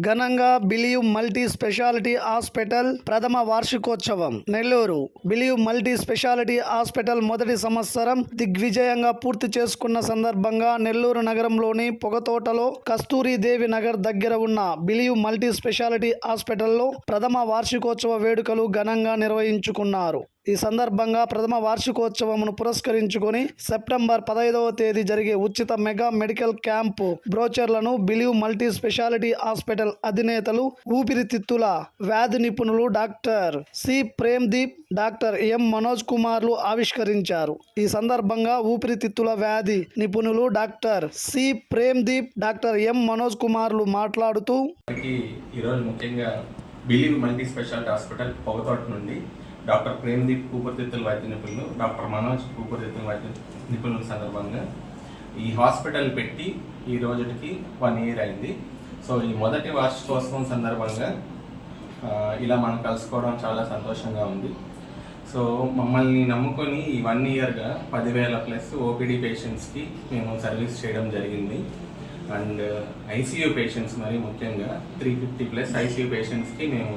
ఘనంగా బిలియు multi speciality hospital ప్రథమ వార్షికోత్సవం. Nellore believe multi speciality hospital మొదటి సంవత్సరం దిగ్విజయంగా పూర్తి చేసుకున్న సందర్భంగా నెల్లూరు నగరంలోని పొగతోటలో కస్తూరి దేవి నగర్ దగ్గర ఉన్న బిలియు మల్టీ స్పెషాలిటీ హాస్పిటల్లో ప్రథమ వార్షికోత్సవ వేడుకలు ఘనంగా నిర్వహించుకున్నారు. ఈ సందర్భంగా ప్రథమ వార్షికోత్సవమును పురస్కరించుకొని సెప్టెంబర్ పదహైదవ తేదీ జరిగే ఉచిత మెగా మెడికల్ క్యాంపు బ్రోచర్లను బిలీవ్ మల్టీ స్పెషాలిటీ హాస్పిటల్ అధినేతలు ఊపిరితిత్తుల వ్యాధి నిపుణులు doctor C. Premdeep doctor M. Manoj కుమార్లు ఆవిష్కరించారు. ఈ సందర్భంగా ఊపిరితిత్తుల వ్యాధి నిపుణులు doctor C. Premdeep doctor M. Manoj కుమార్లు మాట్లాడుతూ ఈరోజు ముఖ్యంగా believe multi speciality hospital Pogathota నుండి డాక్టర్ ప్రేమ్దీప్ ఊపిరితిత్తుల వైద్య నిపుణులు డాక్టర్ మనోజ్ ఊపిరితిత్తుల వైద్య నిపుణుల సందర్భంగా ఈ హాస్పిటల్ పెట్టి ఈ రోజుకి వన్ ఇయర్ అయింది. సో ఈ మొదటి వార్షికోత్సవం సందర్భంగా ఇలా మనం కలుసుకోవడం చాలా సంతోషంగా ఉంది. సో మమ్మల్ని నమ్ముకొని ఈ వన్ ఇయర్గా పదివేల ప్లస్ ఓపీడీ పేషెంట్స్కి మేము సర్వీస్ చేయడం జరిగింది. అండ్ ఐసీయూ పేషెంట్స్ మరి ముఖ్యంగా త్రీ ఫిఫ్టీ ప్లస్ ఐసీయూ పేషెంట్స్కి మేము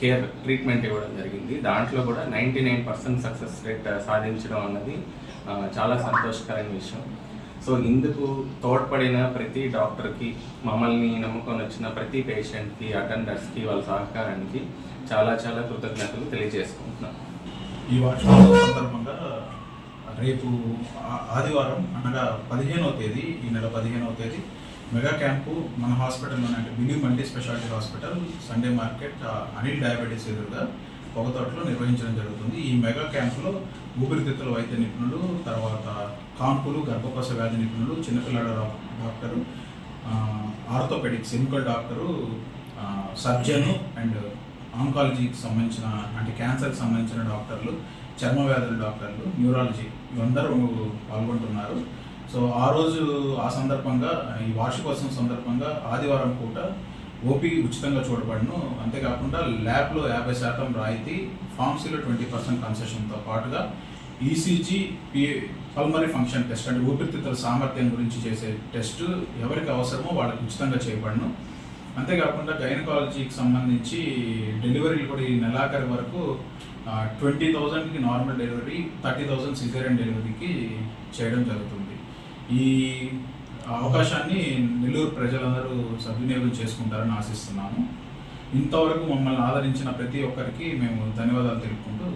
కేర్ ట్రీట్మెంట్ ఇవ్వడం జరిగింది. దాంట్లో కూడా ninety nine percent success rate uh, సాధించడం అన్నది చాలా సంతోషకరమైన విషయం. సో ఇందుకు తోడ్పడిన ప్రతి డాక్టర్కి మమ్మల్ని నమ్ముకొని వచ్చిన ప్రతి పేషెంట్కి అటెండర్స్కి వాళ్ళ సహకారానికి చాలా చాలా కృతజ్ఞతలు తెలియజేసుకుంటున్నాను ఈ వార్షికోత్సవం సందర్భంగా రేపు ఆదివారం అనగా పదిహేనవ తేదీ ఈ నెల పదిహేనవ తేదీ మెగా క్యాంపు మన హాస్పిటల్లోనే అంటే believe multi speciality hospital Sunday market Anil diabetes ఎదురుగా పొగతోటలో నిర్వహించడం జరుగుతుంది. ఈ మెగా క్యాంపులో ఊపిరితిత్తుల వైద్య నిపుణులు తర్వాత కాన్పులు గర్భకోశ వ్యాధి నిపుణులు చిన్నపిల్లల డాక్టరు ఆర్థోపెడిక్స్ ఎముకల్ డాక్టరు సర్జను అండ్ ఆంకాలజీకి సంబంధించిన అంటే క్యాన్సర్కి సంబంధించిన డాక్టర్లు చర్మ వ్యాధుల డాక్టర్లు న్యూరాలజీ ఇవందరూ పాల్గొంటున్నారు. సో ఆ రోజు ఆ సందర్భంగా ఈ వార్షికోత్సవం సందర్భంగా ఆదివారం పూట ఓపీ ఉచితంగా చూడబడను. అంతేకాకుండా ల్యాబ్లో యాభై శాతం రాయితీ ఫార్మసీలో ట్వంటీ పర్సెంట్ కన్సెషన్తో పాటుగా ECG P pulmonary function test అంటే ఊపిరితిత్తుల సామర్థ్యం గురించి చేసే టెస్ట్ ఎవరికి అవసరమో వాళ్ళకి ఉచితంగా చేయబడను. అంతేకాకుండా గైనకాలజీకి సంబంధించి డెలివరీలు కూడా ఈ నెలాఖరి వరకు ట్వంటీ థౌజండ్కి normal delivery thirty thousand caesarean డెలివరీకి చేయడం జరుగుతుంది. ఈ అవకాశాన్ని నెల్లూరు ప్రజలందరూ సద్వినియోగం చేసుకుంటారని ఆశిస్తున్నాము. ఇంతవరకు మమ్మల్ని ఆదరించిన ప్రతి ఒక్కరికి మేము ధన్యవాదాలు తెలుపుకుంటూ